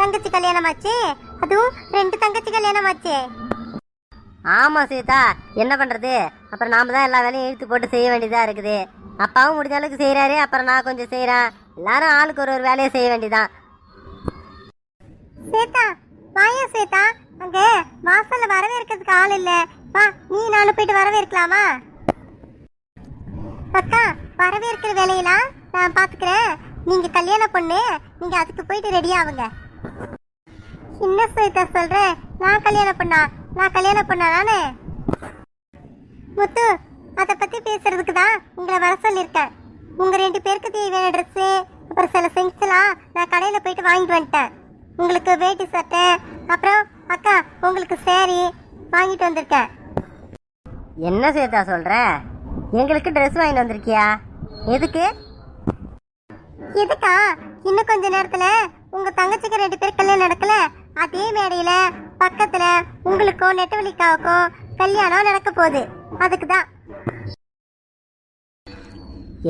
தங்கச்சி கல்யாணம் ஆச்சு அதுவும் ரெண்டு தங்கச்சி கல்யாணம் ஆச்சு ஆமா சீதா. என்ன பண்றது? அப்புறம் நாம தான் எல்லா வேலையும் இழுத்து போட்டு செய்ய வேண்டியதா இருக்குது. அப்பாவும் முடிஞ்ச அளவுக்கு செய்யறாரு அப்புறம் நான் கொஞ்சம் செய்யறேன் எல்லாரும் ஆளுக்கு ஒரு ஒரு வேலையை செய்ய வேண்டியதான் சீதா வாயா சீதா. அங்க வாசல்ல வரவேற்கிறதுக்கு ஆள் இல்ல. வா நீ நானும் போயிட்டு வரவேற்கலாமா? அக்கா வரவேற்கிற வேலையெல்லாம் நான் பாத்துக்கிறேன். நீங்க கல்யாண பொண்ணு நீங்க அதுக்கு போயிட்டு ரெடி ஆகுங்க என்ன சேத்தா சொல்ற? நான் கல்யாணம் பண்ணா? நான் கல்யாணம் பண்ணா நானே முத்து அதை பத்தி பேசுறதுக்கு தான் உங்களை வர சொல்லியிருக்கேன். உங்க ரெண்டு பேருக்கு தேவையான ட்ரெஸ்ஸு அப்புறம் சில திங்ஸ் நான் கடையில போயிட்டு வாங்கிட்டு வந்துட்டேன். உங்களுக்கு வேட்டி சட்டை அப்புறம் அக்கா உங்களுக்கு saree வாங்கிட்டு வந்திருக்கேன். என்ன சேதா சொல்ற? எங்களுக்கு ட்ரெஸ் வாங்கிட்டு வந்திருக்கியா? எதுக்கு? எதுக்கா? இன்னும் கொஞ்ச நேரத்துல உங்க தங்கச்சிக்கு ரெண்டு பேர் கல்யாணம் நடக்கல? அதே மேடையில பக்கத்துல உங்களுக்கும் நெட்டவழிக்காவுக்கும் கல்யாணம் நடக்க போகுது. அதுக்கு தான்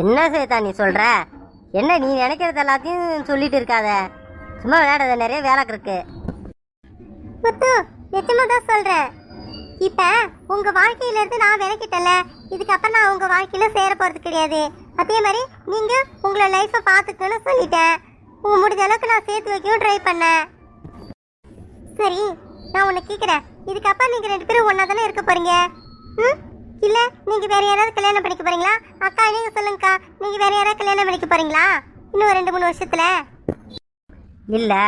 என்ன சீதா நீ சொல்ற? என்ன நீ நினைக்கிறது எல்லாத்தையும் சொல்லிட்டு இருக்காத. சும்மா விளையாடாத நிறைய வேலை இருக்கு. முத்து நிச்சயமா தான் சொல்றேன் இப்ப உங்க வாழ்க்கையில இருந்து நான் விலகிட்டல இதுக்கப்புறம் நான் உங்க வாழ்க்கையில சேர போறது கிடையாது. அதே மாதிரி நீங்க உங்களோட லைஃப பாத்துக்கணும்னு சொல்லிட்டேன். உங்க முடிஞ்ச அளவுக்கு நான் சேர்த்து வைக்கவும் ட்ரை பண்ணேன். சரி நான் உன்னை கேட்குறேன் இதுக்கப்புறம் நீங்கள் ரெண்டு பேரும் ஒன்றா தானே இருக்க போகிறீங்க ம்? இல்லை நீங்கள் வேறு யாராவது கல்யாணம் பண்ணிக்க போகிறீங்களா அக்கா நீங்கள் சொல்லுங்கக்கா. நீங்கள் வேறு யாராவது கல்யாணம் பண்ணிக்க போகிறீங்களா இன்னும் ரெண்டு மூணு வருஷத்தில்? இல்லை.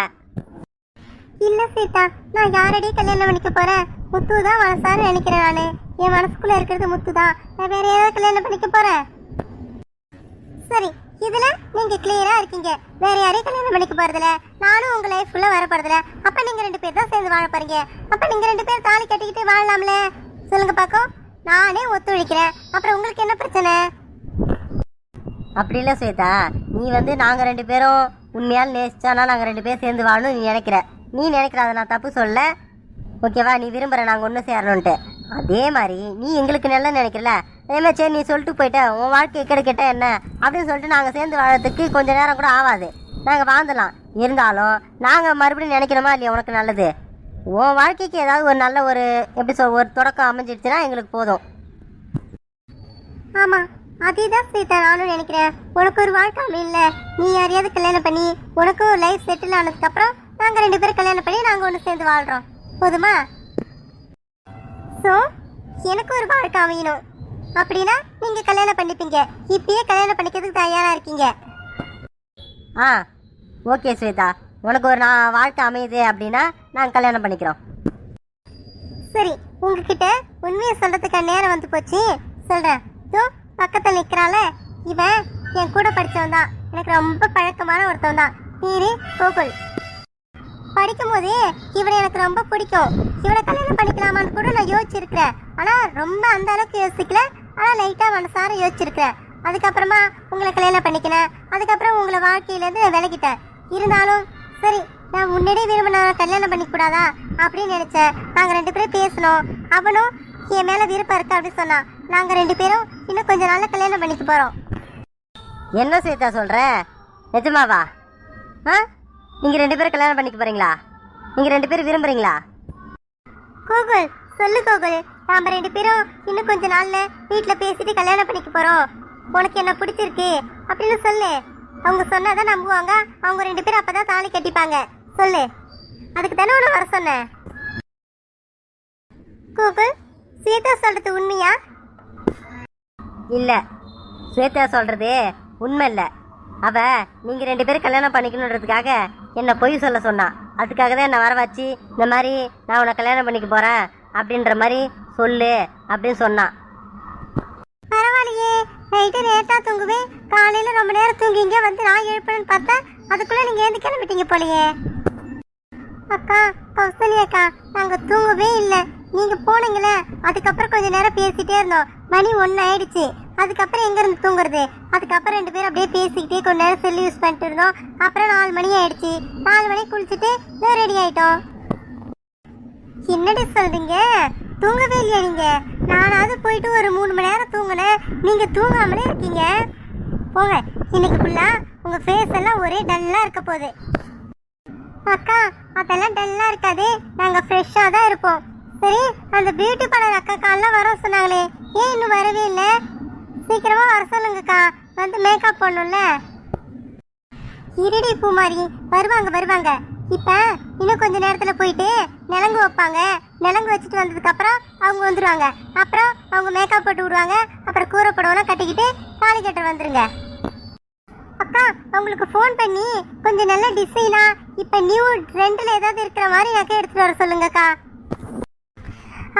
இல்லை சீதா. நான் யாரடி கல்யாணம் பண்ணிக்க போகிறேன் முத்து தான் மனசான்னு நினைக்கிறேன் நான். என் மனசுக்குள்ளே இருக்கிறது முத்து தான் நான் வேறு யாராவது கல்யாணம் பண்ணிக்க போகிறேன் சரி இதுல நீங்க கிளியரா இருக்கீங்க. வேற யாரையும் கல்யாணம் பண்ணிக்க போறதுல நானும் உங்க லைஃப் ஃபுல்லா வர போறதுல அப்ப நீங்க ரெண்டு பேர் தான் சேர்ந்து வாழ போறீங்க. அப்ப நீங்க ரெண்டு பேர் தாலி கட்டிக்கிட்டு வாழலாம்ல? சொல்லுங்க பாக்கோ. நானே ஒத்துழைக்கிறேன். அப்புறம் உங்களுக்கு என்ன பிரச்சனை? அப்படி இல்லை ஸ்வேதா. நீ வந்து நாங்கள் ரெண்டு பேரும் உண்மையால் நேசிச்சானா நாங்கள் ரெண்டு பேரும் சேர்ந்து வாழணும் நீ நினைக்கிற. நீ நினைக்கிற அதை நான் தப்பு சொல்ல. ஓகேவா நீ விரும்புகிற நாங்கள் ஒன்று சேரணுன்ட்டு அதே மாதிரி நீ எங்களுக்கு நல்லா நினைக்கிறல. அதே சரி நீ சொல்லிட்டு போயிட்ட. உன் வாழ்க்கை கெட கெட்ட என்ன? அப்படின்னு சொல்லிட்டு நாங்கள் சேர்ந்து வாழறதுக்கு கொஞ்ச நேரம் கூட ஆகாது நாங்கள் வாழ்ந்துடலாம். இருந்தாலும் நாங்கள் மறுபடியும் நினைக்கிறோமா இல்லையா உனக்கு நல்லது? உன் வாழ்க்கைக்கு ஏதாவது ஒரு நல்ல ஒரு எப்படி சொல் ஒரு தொடக்கம் அமைஞ்சிடுச்சுன்னா எங்களுக்கு போதும். ஆமாம் அதேதான் சீதா நானும் நினைக்கிறேன். உனக்கு ஒரு வாழ்க்கை இல்ல நீ யாரையாவது கல்யாணம் பண்ணி உனக்கும் ஒரு லைஃப் செட்டில் ஆனதுக்கப்புறம் நாங்கள் ரெண்டு பேரும் கல்யாணம் பண்ணி நாங்கள் ஒன்று சேர்ந்து வாழ்கிறோம் போதுமா? ஸோ எனக்கு ஒரு வாழ்க்கை அமையணும். அப்படின்னா நீங்க கல்யாணம் பண்ணிப்பீங்க. இப்பயே கல்யாணம் பண்ணிக்கிறதுக்கு தயாரா இருக்கீங்க. ஆ ஓகே ஸ்வேதா. உனக்கு ஒரு நான் வாழ்க்கை அமையுது அப்படின்னா நாங்கள் கல்யாணம் பண்ணிக்கிறோம். சரி உங்ககிட்ட உண்மையை சொல்றதுக்கு நேரம் வந்து போச்சு. சொல்றேன். இதோ பக்கத்தில் நிற்கிறாள இவன் என் கூட படிச்சவன் தான். எனக்கு ரொம்ப பழக்கமான ஒருத்தவன் தான். பேரு கோகுல். படிக்கும் போதே இவனை எனக்கு ரொம்ப பிடிக்கும். இவனை கல்யாணம் பண்ணிக்கலாமான்னு கூட நான் யோசிச்சிருக்கிறேன். ஆனால் ரொம்ப அந்த அளவுக்கு யோசிக்கல. ஆனால் லைட்டாக மனசார யோசிச்சிருக்கிறேன். அதுக்கப்புறமா உங்களை கல்யாணம் பண்ணிக்கினேன். அதுக்கப்புறம் உங்களை வாழ்க்கையிலேருந்து நான் விலகிட்டேன். இருந்தாலும் சரி நான் முன்னாடியே விரும்பின கல்யாணம் பண்ணிக்கூடாதா அப்படின்னு நினச்சேன். நாங்கள் ரெண்டு பேரும் பேசணும் அவனும் என் மேலே விருப்பம் இருக்கு அப்படின்னு சொன்னான். நாங்கள் ரெண்டு பேரும் இன்னும் கொஞ்ச நாளில் கல்யாணம் பண்ணிக்க போகிறோம் என்ன ஸ்வேதா சொல்கிற நிஜமாவா? ஆ? நீங்கள் ரெண்டு பேரும் கல்யாணம் பண்ணிக்க போகிறீங்களா நீங்கள் ரெண்டு பேரும் விரும்புகிறீங்களா கூகுள் சொல்லு கோகுல் நாம ரெண்டு பேரும் இன்னும் கொஞ்ச நாள்ல வீட்டில் பேசிட்டு கல்யாணம் பண்ணிக்க போறோம். உனக்கு என்ன பிடிச்சிருக்கு? அப்படின்னு சொல்லு. அவங்க சொன்னாதான் நம்புவாங்க. அவங்க ரெண்டு பேரும் அப்பதான் தாலி கட்டிப்பாங்க. சொல்லு. அதுக்கு தானே உன வர சொன்னேன் கோகுல் ஸ்வேதா சொல்றது உண்மையா? இல்லை. ஸ்வேதா சொல்கிறது உண்மை இல்லை. அவ நீங்கள் ரெண்டு பேரும் கல்யாணம் பண்ணிக்கணுன்றதுக்காக என்னை பொய் சொல்ல சொன்னா. அதுக்காக தான் என்னை வர வச்சு இந்த மாதிரி நான் உன்னை கல்யாணம் பண்ணிக்க போகிறேன் அப்படின்ற மாதிரி சொல்லு அப்படின்னு சொன்னான். பரவாயில்லையே நைட்டு லேட்டா தூங்குவேன். காலையில ரொம்ப நேரம் தூங்கிங்க வந்து நான் எழுப்பணும்னு பார்த்தா அதுக்குள்ள நீங்க ஏந்து கிளம்பிட்டீங்க போலயே. அக்கா கௌசல்யா அக்கா நாங்க தூங்கவே இல்லை. நீங்க போனீங்களே அதுக்கப்புறம் கொஞ்ச நேரம் பேசிட்டே இருந்தோம். மணி ஒன்னு ஆயிடுச்சு. அதுக்கப்புறம் எங்க இருந்து தூங்குறது? அதுக்கப்புறம் ரெண்டு பேரும் அப்படியே பேசிக்கிட்டே கொஞ்ச நேரம் செல்லு யூஸ் பண்ணிட்டு இருந்தோம். அப்புறம் நாலு மணி ஆயிடுச்சு. நாலு மணிக்கு குளிச்சுட்டு ரெடி ஆயிட்டோம். என்னடி சொல்றீங்க? தூங்கவே இல்லையா நீங்க? நானாவது போயிட்டு ஒரு மூணு மணி நேரம் தூங்கினேன். நீங்க தூங்காமலே இருக்கீங்க. போங்க இன்னைக்கு ஃபுல்லா உங்க ஃபேஸ் எல்லாம் ஒரே டல்லா இருக்க போகுது. அக்கா அதெல்லாம் டல்லா இருக்காது. நாங்க ஃப்ரெஷ்ஷா தான் இருப்போம். சரி அந்த பியூட்டி பார்லர் அக்கா காலைல வர சொன்னாங்களே. ஏன் இன்னும் வரவே இல்லை? சீக்கிரமா வர சொல்லுங்கக்கா. வந்து மேக்கப் பண்ணும்ல இருடி பூமாரி வருவாங்க வருவாங்க. இப்போ இன்னும் கொஞ்ச நேரத்தில் போயிட்டு நிலங்கு வைப்பாங்க. நிலங்கு வச்சுட்டு வந்ததுக்கப்புறம் அவங்க வந்துடுவாங்க அப்புறம் அவங்க மேக்கப் போட்டு விடுவாங்க. அப்புறம் கூரை கட்டிக்கிட்டு தாலி கட்ட வந்துருங்க. அக்கா உங்களுக்கு ஃபோன் பண்ணி கொஞ்சம் நல்ல டிசைனாக இப்போ நியூ ட்ரெண்டில் ஏதாவது இருக்கிற மாதிரி நகை எடுத்துகிட்டு வர சொல்லுங்கக்கா.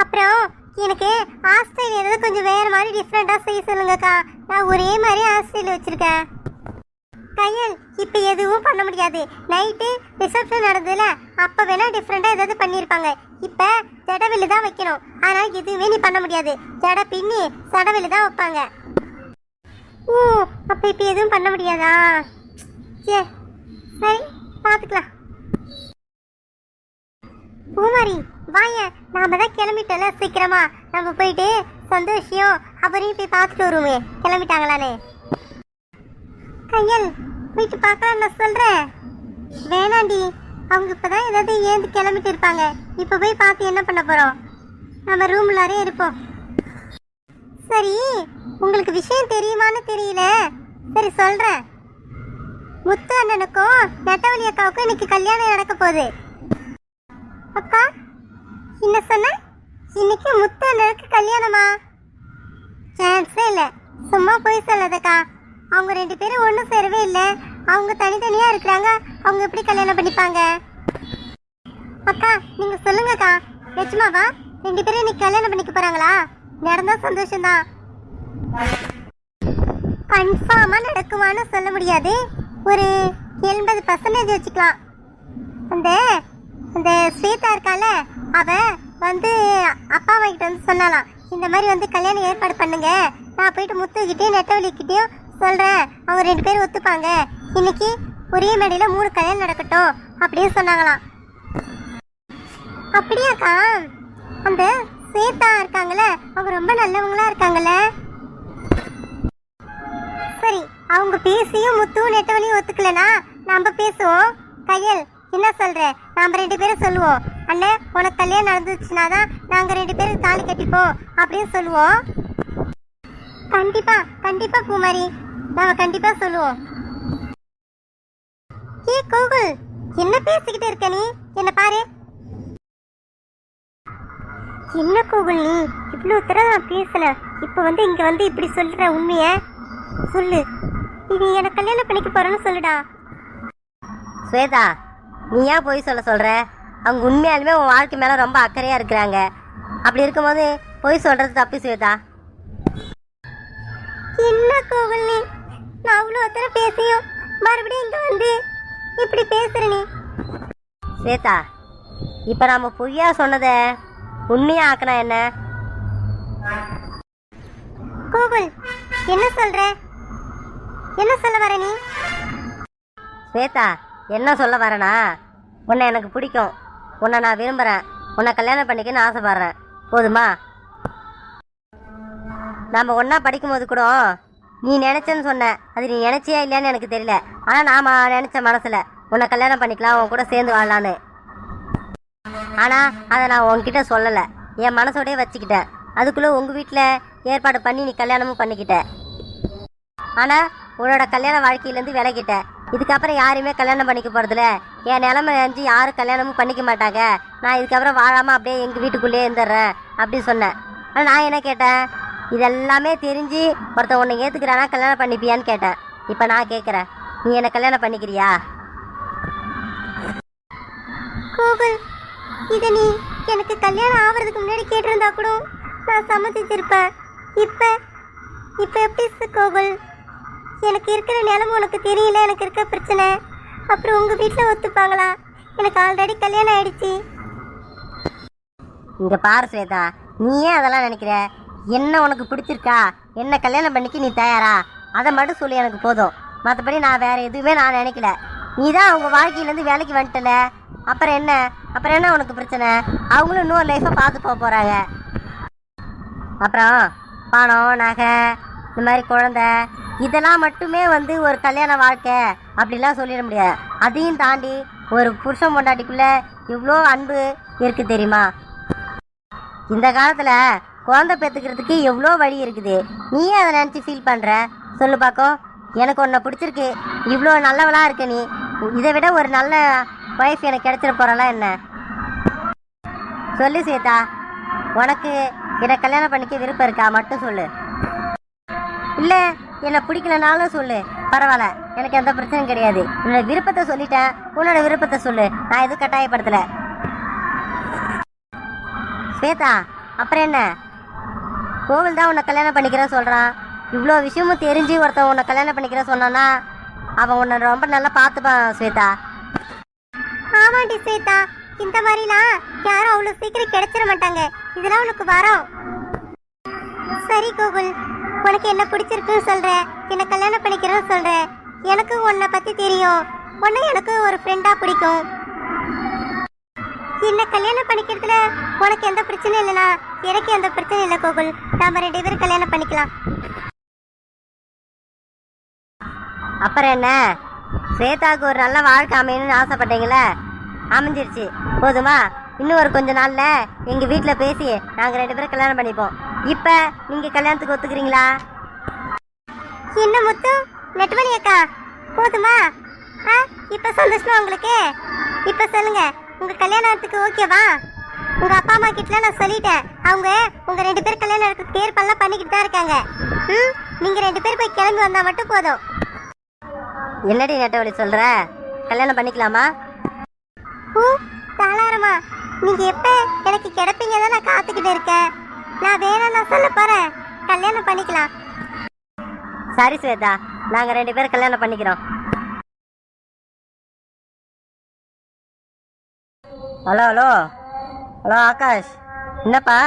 அப்புறம் எனக்கு ஹாஸ்டைல் ஏதாவது கொஞ்சம் வேறு மாதிரி டிஃப்ரெண்ட்டாக செய்ய சொல்லுங்கக்கா. நான் ஒரே மாதிரி ஹாஸ்டைல் வச்சுருக்கேன். கையல் இப்போ எதுவும் பண்ண முடியாது. நைட்டு ரிசப்ஷன் நடந்ததுல அப்போ வேணால் டிஃப்ரெண்ட்டாக ஏதாவது பண்ணியிருப்பாங்க இப்போ ஜடவெளி தான் வைக்கணும். ஆனால் எதுவுமே நீ பண்ண முடியாது. ஜட பின்னி சடவெளி தான் வைப்பாங்க. ஓ அப்போ இப்போ எதுவும் பண்ண முடியாதா? சே சரி பார்த்துக்கலாம் பூமாரி வாய நாம தான் கிளம்பிட்டோம்ல சீக்கிரமா. நம்ம போயிட்டு சந்தோஷியம் அவரையும் போய் பார்த்துட்டு வருவோமே. கிளம்பிட்டாங்களானே கையல் போயிட்டு பார்க்கலாம் நான் சொல்கிறேன் வேணாண்டி. அவங்க இப்பதான் ஏதாவது ஏந்து கிளம்பிட்டு இருப்பாங்க. இப்போ போய் பார்த்து என்ன பண்ண போகிறோம் நம்ம ரூம்லாரே இருப்போம். சரி உங்களுக்கு விஷயம் தெரியுமான்னு தெரியல. சரி சொல்கிறேன் முத்து அண்ணனுக்கும் நெட்டவழி அக்காவுக்கும் இன்னைக்கு கல்யாணம் நடக்க போகுது. அக்கா என்ன சொன்ன? இன்னைக்கு முத்து அண்ணனுக்கு கல்யாணமா? சான்ஸே இல்லை. சும்மா போய் சொல்லாதக்கா. அவங்க ரெண்டு பேரும் ஒன்றும் சேரவே இல்லை. அவங்க தனித்தனியாக இருக்கிறாங்க. அவங்க எப்படி கல்யாணம் பண்ணிப்பாங்க? அக்கா நீங்கள் சொல்லுங்கக்கா. நிஜமாவா ரெண்டு பேரும் இன்னைக்கு கல்யாணம் பண்ணிக்க போகிறாங்களா நடந்தா சந்தோஷம்தான். கன்ஃபார்மாக நடக்குமான்னு சொல்ல முடியாது. ஒரு எண்பது பர்சன்டேஜ் வச்சுக்கலாம். அந்த அந்த ஸ்வேதா இருக்கால அவ வந்து அப்பா அம்மா கிட்ட வந்து சொன்னாலாம் இந்த மாதிரி வந்து கல்யாணம் ஏற்பாடு பண்ணுங்க. நான் போயிட்டு முத்துக்கிட்டேயும் நெட்டவழிக்கிட்டேயும் சொல்றேன். அவங்க ரெண்டு பேரும் ஒத்துப்பாங்க. இன்னைக்கு ஒரே மேடையில் மூணு கல்யாணம் நடக்கட்டும் அப்படின்னு சொன்னாங்களாம். அப்படியாக்கா அந்த ஸ்வேதா இருக்காங்கல்ல அவங்க ரொம்ப நல்லவங்களா இருக்காங்கல்ல? சரி அவங்க பேசியும் முத்துவும் நெட்டவனையும் ஒத்துக்கலனா நம்ம பேசுவோம். கையல் என்ன சொல்ற? நாம ரெண்டு பேரும் சொல்லுவோம். அண்ணே உனக்கு கல்யாணம் நடந்துச்சுன்னா தான் நாங்க ரெண்டு பேரும் தாலி கட்டிப்போம் அப்படின்னு சொல்லுவோம். கண்டிப்பா கண்டிப்பா குமாரி. நாம கண்டிப்பா சொல்லுவோம். ஏ கோகுல் என்ன பேசிக்கிட்டு இருக்க நீ? என்ன பாரு. என்ன கோகுல் நீ? இவ்வளோ தடவை நான் பேசல இப்போ வந்து இங்க வந்து இப்படி சொல்ற உண்மைய? சொல்லு. நீ எனக்கு கல்யாணம் பண்ணிக்க போறேன்னு சொல்லுடா. ஸ்வேதா நீ ஏன் போய் சொல்ல சொல்ற? அவங்க உண்மையாலுமே உன் வாழ்க்கை மேல ரொம்ப அக்கறையா இருக்கிறாங்க. அப்படி இருக்கும்போது போய் சொல்றது தப்பு ஸ்வேதா. என்ன கோகுல் நீ? நான் அவ்வளோ தடவை பேசியும் மறுபடியும் இங்கே வந்து இப்படி பேசுறனே. நீ ஸ்வேதா இப்போ நம்ம பொய்யா சொன்னதை உண்மையா ஆக்கினா என்ன? கோகுல் என்ன சொல்ற? என்ன சொல்ல வர நீ? ஸ்வேதா என்ன சொல்ல வரேனா? உன்னை எனக்கு பிடிக்கும். உன்னை நான் விரும்புகிறேன் உன்னை கல்யாணம் பண்ணிக்கன்னு ஆசைப்பட்றேன். போதுமா? நம்ம ஒன்றா படிக்கும்போது கூட நீ நினச்சேன்னு சொன்ன. அது நீ நினச்சியா இல்லையான்னு எனக்கு தெரியல. ஆனால் நான் நினச்ச மனசில் உன்னை கல்யாணம் பண்ணிக்கலாம் உன் கூட சேர்ந்து வாழலான்னு ஆனால் அதை நான் உன்கிட்ட சொல்லலை. என் மனசோடய வச்சுக்கிட்டேன். அதுக்குள்ளே உங்கள் வீட்டில் ஏற்பாடு பண்ணி நீ கல்யாணமும் பண்ணிக்கிட்ட. ஆனால் உன்னோட கல்யாண வாழ்க்கையிலேருந்து விலகிட்ட. இதுக்கப்புறம் யாருமே கல்யாணம் பண்ணிக்க போகிறதில்ல என் நிலமை அஞ்சு யாரும் கல்யாணமும் பண்ணிக்க மாட்டாங்க. நான் இதுக்கப்புறம் வாழாமல் அப்படியே எங்கள் வீட்டுக்குள்ளேயே இருந்துடுறேன் அப்படின்னு சொன்னேன். ஆனால் நான் என்ன கேட்டேன்? இதெல்லாமே தெரிஞ்சு ஒருத்தன் உன்னை ஏற்றுக்கிறானா கல்யாணம் பண்ணிப்பியான்னு கேட்டேன். இப்போ நான் கேட்குறேன் நீ என்னை கல்யாணம் பண்ணிக்கிறியா? கோகுல் இத நீ எனக்கு கல்யாணம் ஆவறதுக்கு முன்னாடி கேட்டிருந்தா கூட நான் சம்மதிச்சிருப்பேன். இப்ப இப்ப எப்படி கோகுல்? எனக்கு இருக்கிற நிலைமை உனக்கு தெரியல எனக்கு இருக்க பிரச்சனை. அப்புறம் உங்க வீட்டில் ஒத்துப்பாங்களா? எனக்கு ஆல்ரெடி கல்யாணம் ஆயிடுச்சு. இங்க பாரு ஸ்வேதா நீ ஏன் அதெல்லாம் நினைக்கிற? என்ன உனக்கு பிடிச்சிருக்கா? என்ன கல்யாணம் பண்ணிக்க நீ தயாரா? அதை மட்டும் சொல்லி எனக்கு போதும். மற்றபடி நான் வேற எதுவுமே நான் நினைக்கல. நீ தான் அவங்க வாழ்க்கையிலேருந்து வேலைக்கு வந்துட்டல. அப்புறம் என்ன? அப்புறம் என்ன உனக்கு பிரச்சனை? அவங்களும் இன்னொரு லைஃப்பை பார்த்து போக போகிறாங்க அப்புறம் பணம் நகை இந்த மாதிரி குழந்தை இதெல்லாம் மட்டுமே வந்து ஒரு கல்யாண வாழ்க்கை. அப்படிலாம் சொல்லிட முடியாது. அதையும் தாண்டி ஒரு புருஷன் பொண்டாட்டிக்குள்ளே இவ்வளோ அன்பு இருக்குது தெரியுமா? இந்த காலத்தில் குழந்தை பெற்றுக்கிறதுக்கு எவ்வளோ வழி இருக்குது? நீயே அதை நினச்சி ஃபீல் பண்ணுற சொல்லு பார்க்கும் எனக்கு உன்னை பிடிச்சிருக்கு. இவ்வளோ நல்லவளாக இருக்க நீ. இதை விட ஒரு நல்ல ஒய்ஃப் எனக்கு கிடைச்சிட போகிறலாம் என்ன? சொல்லு சீதா. உனக்கு என்னை கல்யாணம் பண்ணிக்க விருப்பம் இருக்கா? மட்டும் சொல்லு. இல்லை என்னை பிடிக்கலனாலும் சொல்லு. பரவாயில்ல எனக்கு எந்த பிரச்சனையும் கிடையாது. உன்னோட விருப்பத்தை சொல்லிட்டேன். உன்னோட விருப்பத்தை சொல்லு. நான் எதுவும் கட்டாயப்படுத்தலை. ஸ்வேதா அப்புறம் என்ன? கோவில் தான் உன்னை கல்யாணம் பண்ணிக்கிறேன்னு சொல்கிறான் இவ்வளோ விஷயமும் தெரிஞ்சு ஒருத்தன் உன்னை கல்யாணம் பண்ணிக்கிறேன் சொன்னான்னா அவன் உன்னை ரொம்ப நல்லா பார்த்துப்பான் ஸ்வேதா. ஆமாண்டி ஸ்வேதா. இந்த மாதிரிலாம் யாரும் அவ்வளோ சீக்கிரம் கிடைச்சிட மாட்டாங்க. இதெல்லாம் உனக்கு வரும். சரி கோகுல் உனக்கு என்ன பிடிச்சிருக்குன்னு சொல்கிறேன் என்னை கல்யாணம் பண்ணிக்கிறேன்னு சொல்கிறேன் எனக்கு உன்னை பற்றி தெரியும். உன்னை எனக்கு ஒரு ஃப்ரெண்டாக பிடிக்கும். என்ன கல்யாணம் பண்ணிக்கிறதுல? உனக்கு எந்த பிரச்சனையும் இல்லைனா எனக்கு எந்த பிரச்சனையும் இல்லை கோகுல். நாம ரெண்டு பேரும் கல்யாணம் பண்ணிக்கலாம். அப்புறம் என்ன? ஸ்வேதாவுக்கு ஒரு நல்ல வாழ்க்கை அமையணும்னு ஆசைப்பட்டீங்களே? அமைஞ்சிருச்சு. போதுமா? இன்னும் ஒரு கொஞ்ச நாள்ல எங்க வீட்டில் பேசி நாங்கள் ரெண்டு பேரும் கல்யாணம் பண்ணிப்போம். இப்போ நீங்க கல்யாணத்துக்கு ஒத்துக்கிறீங்களா? என்ன முத்து? நெட்டுமணி அக்கா போதுமா? ஆ இப்போ சந்தோஷமா உங்களுக்கு? இப்போ சொல்லுங்க. உங்க கல்யாணத்துக்கு ஓகேவா? உங்க அப்பா அம்மா கிட்ட நான் சொல்லிட்டேன். அவங்க உங்க ரெண்டு பேர் கல்யாணம் நடக்கிறதுக்கு ஏற்பாடுலாம் பண்ணிக்கிட்டு தான் இருக்காங்க. ம்? நீங்க ரெண்டு பேர் போய் கிளம்பி வந்தா மட்டும் போதும். என்னடி நெட்டவழி சொல்ற? கல்யாணம் பண்ணிக்கலாமா? ஊ தாளாரமா. நீங்க எப்ப எனக்கு கிடைப்பீங்க தான் நான் காத்துக்கிட்டு இருக்கேன். நான் வேணாம் நான் சொல்ல போறேன். கல்யாணம் பண்ணிக்கலாம். சரி ஸ்வேதா நாங்கள் ரெண்டு பேரும் கல்யாணம் பண்ணிக்கிறோம். Hello hello. ஹலோ ஆகாஷ். என்னப்பா?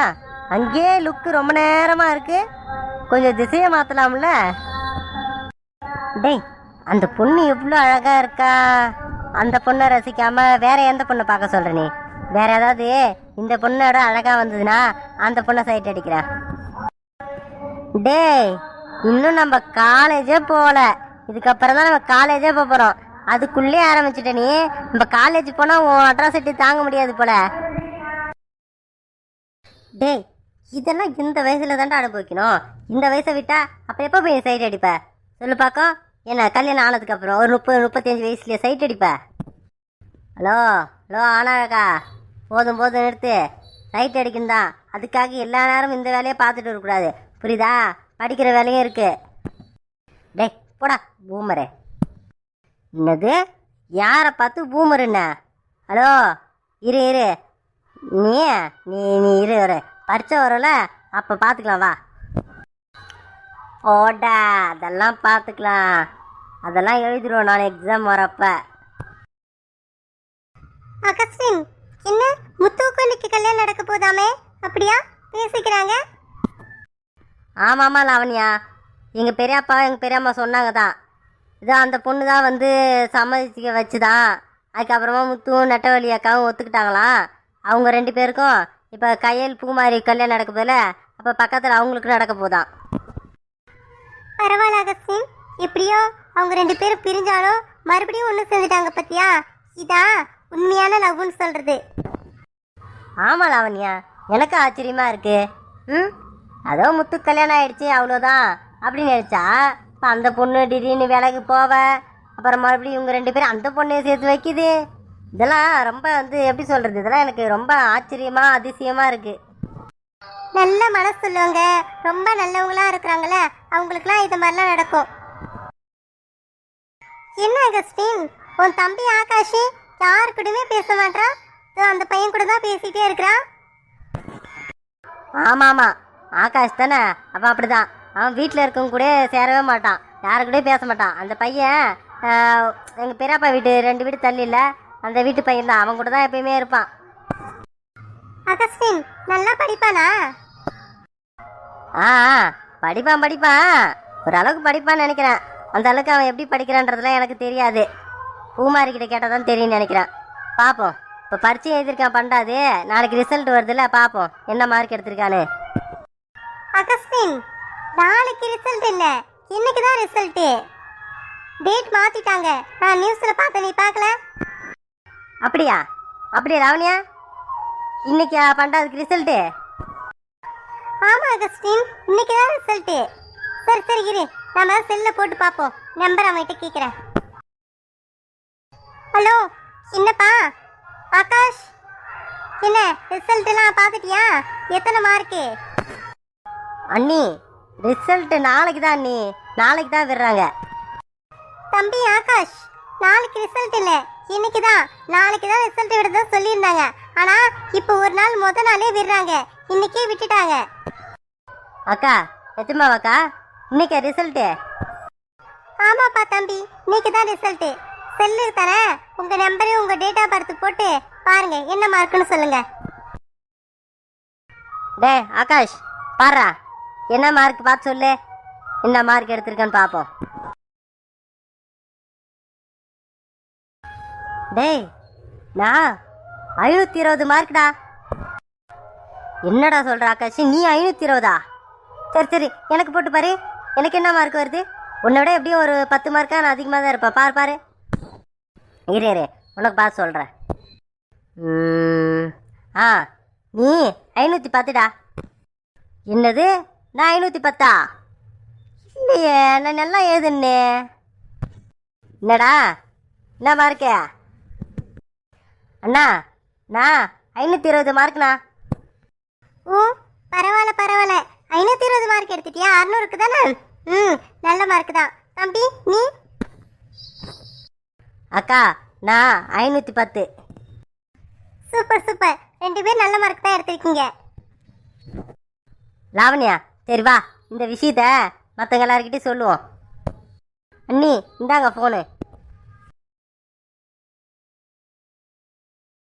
அங்கேயே லுக்கு ரொம்ப நேரமாக இருக்கு. கொஞ்சம் திசையை மாற்றலாம்ல டேய் அந்த பொண்ணு எவ்வளோ அழகாக இருக்கா? அந்த பொண்ணை ரசிக்காமல் வேற எந்த பொண்ணை பார்க்க சொல்கிற நீ? வேற ஏதாவது இந்த பொண்ணோட அழகாக வந்ததுன்னா அந்த பொண்ணை சைட் அடிக்கிறேன் டேய் இன்னும் நம்ம காலேஜே போகல. இதுக்கப்புறம் தான் நம்ம காலேஜே போக போகிறோம் அதுக்குள்ளே ஆரம்பிச்சிட்ட நீ. நம்ம காலேஜ் போனால் உன் அட்ராசிட்டி தாங்க முடியாது போல. டேய் இதெல்லாம் இந்த வயசுல தாண்டா அனுபவிக்கணும். இந்த வயசை விட்டா அப்போ எப்போ போய் சைட் அடிப்ப? சொல்லு பார்க்கும் என்ன கல்யாணம் ஆனதுக்கு அப்புறம் ஒரு முப்பது முப்பத்தஞ்சு வயசுலேயே சைட் அடிப்ப? ஹலோ ஹலோ ஆனாக்கா போதும் போதும் நிறுத்து. சைட் அடிக்கணும் தான். அதுக்காக எல்லா நேரமும் இந்த வேலையை பார்த்துட்டு இருக்கக்கூடாது. புரியுதா? படிக்கிற வேலையும் இருக்கு. டேய் போடா பூமரே என்னது? யாரை பார்த்து பூமருண்ண ஹலோ இரு இரு. நீ நீ நீ இரு இரு. பரிச்சை வரல அப்போ பார்த்துக்கலாம் வா. ஓடா அதெல்லாம் பார்த்துக்கலாம். அதெல்லாம் எழுதிடுவோம் நான் எக்ஸாம் வரப்ப. அகஸ்டின் என்ன? முத்துவுக்கு இன்னைக்கு கல்யாணம் நடக்க போதாமே? அப்படியா? பேசிக்கிறாங்க. ஆமாம்மா லாவண்யா. எங்கள் பெரியப்பா எங்கள் பெரியம்மா சொன்னாங்க தான் இதோ அந்த பொண்ணு தான் வந்து சம்மதிக்க வச்சு தான் அதுக்கப்புறமா முத்துவும் நெட்டவழி அக்காவும் ஒத்துக்கிட்டாங்களாம் அவங்க ரெண்டு பேருக்கும் இப்போ கையல் பூமாரி கல்யாணம் நடக்க போதில்ல அப்போ பக்கத்தில் அவங்களுக்கு நடக்க போதான் பரவாயில்ல அகஸ்டின் எப்படியோ அவங்க ரெண்டு பேரும் பிரிஞ்சாலும் மறுபடியும் ஒன்று சேர்ந்துட்டாங்க பத்தியா? இதான் உண்மையான லவ்னு சொல்றது. ஆமாம் லாவண்யா. எனக்கு ஆச்சரியமா இருக்கு. ம்? அதோ முத்து கல்யாணம் ஆயிடுச்சு அவ்வளோதான் அப்படின்னு நினச்சா இப்போ அந்த பொண்ணு திடீர்னு வேலைக்கு போவ. அப்புறம் மறுபடியும் இவங்க ரெண்டு பேரும் அந்த பொண்ணையை சேர்த்து வைக்குது. இதெல்லாம் ரொம்ப வந்து எப்படி சொல்கிறது இதெல்லாம் எனக்கு ரொம்ப ஆச்சரியமாக அதிசயமாக இருக்குது நல்ல மனசு சொல்லுவாங்க ரொம்ப நல்லவங்களா இருக்கிறாங்களே அவங்களுக்குலாம் இது மாதிரிலாம் நடக்கும். என்ன அகஸ்டின்? உன் தம்பி ஆகாஷி யாரு கூடயுமே பேச மாட்டான் அந்த பையன் கூட தான் பேசிகிட்டே இருக்கிறான் ஆமாம் ஆமாம் ஆகாஷ் தானே? அப்போ அப்படிதான். அவன் வீட்டில் இருக்கவங்க கூட சேரவே மாட்டான். யாரு கூடயும் பேச மாட்டான். அந்த பையன் எங்கள் பெரியப்பா வீட்டு ரெண்டு வீடு தள்ளி இல்லை. அந்த வீட்டு பையன் தான். அவன் கூட தான் எப்பயுமே இருப்பான். அகஸ்டின் நல்லா படிப்பானா? ஆ படிப்பான் படிப்பான். ஓரளவுக்கு படிப்பான்னு நினைக்கிறேன். அந்த அளவுக்கு அவன் எப்படி படிக்கிறான்றதுலாம் எனக்கு தெரியாது. பூமாரி கிட்ட கேட்டால் தான் தெரியும்னு நினைக்கிறேன். பார்ப்போம் இப்போ பரீட்சை எழுதியிருக்கான் பண்டாது நாளைக்கு ரிசல்ட் வருதுல்ல பார்ப்போம் என்ன மார்க் எடுத்திருக்கான்னு. அகஸ்டின் நாளைக்கு ரிசல்ட் இல்ல இன்னைக்கு தான் ரிசல்ட்டு டேட் மாத்திட்டாங்க. நான் நியூஸ்ல பார்த்தேன். நீ பார்க்கல? அப்படியா? அப்படியா லாவண்யா இன்னைக்கு பண்டாவதுக்கு ரிசல்ட்டு ஆமா அகஸ்டின். இன்னைக்கு தான் ரிசல்ட்டு சரி சரி இரு. நம்ம செல்ல போட்டு பார்ப்போம். நம்பர் அவன்கிட்ட கேட்குறேன் ஹலோ என்னப்பா? ஆகாஷ்? என்ன ரிசல்ட் எல்லாம் பார்த்துட்டியா? எத்தனை மார்க்கு அண்ணி ரிசல்ட்டு நாளைக்கு தான் அண்ணி. நாளைக்கு தான் விடுறாங்க. தம்பி ஆகாஷ் நாளைக்கு ரிசல்ட் இல்ல. இன்னைக்கு தான். நாளைக்கு தான் ரிசல்ட் விடுறதா சொல்லியிருந்தாங்க. ஆனா இப்போ ஒரு நாள் முத நாளே விடுறாங்க. இன்னைக்கே விட்டுட்டாங்க. அக்கா எத்தமாவாக்கா இன்னைக்கு ரிசல்ட்டு ஆமாப்பா தம்பி இன்னைக்கு தான் ரிசல்ட் செல்லு தரேன். உங்க நம்பரு உங்க டேட் ஆஃப் பர்த் போட்டு பாருங்க என்ன மார்க்குன்னு சொல்லுங்க. டே ஆகாஷ் பாரா. என்ன மார்க் பார்த்து சொல்லு. என்ன மார்க் எடுத்திருக்கேன்னு பார்ப்போம் டேய் நான் ஐநூற்றி இருபது மார்க்டா என்னடா சொல்ற ஆகாஷ்? நீ ஐநூற்றி இருபதா? சரி சரி. எனக்கு போட்டு பாரு. எனக்கு என்ன மார்க் வருது? உன்னை விட எப்படியும் ஒரு பத்து மார்க்கா நான் அதிகமாக தான் இருப்பேன். பாரு பாரு. இரு இரு. உனக்கு பார்த்து சொல்கிறேன் ஆ. நீ ஐநூற்றி பத்துடா. என்னது? நான் ஐநூற்றி பத்தா? இல்லையே நான் நல்லா எழுதுன்னே என்னடா என்ன மார்க்கு அண்ணா நான் ஐநூற்றி இருபது மார்க்ண்ணா ஓ பரவாயில்ல பரவாயில்ல. ஐநூத்தி இருபது மார்க் எடுத்துட்டியா? அறுநூறுக்கு தானே? ம் நல்ல மார்க் தான். தம்பி நீ? அக்கா நான் ஐநூற்றி பத்து. Super super. ரெண்டு பேர் நல்ல மார்க் தான் எடுத்திருக்கீங்க. லாவண்யா சரி வா இந்த விஷயத்த மற்றவங்க எல்லாருக்கிட்டையும் சொல்லுவோம். அண்ணி இந்தாங்க ஃபோனு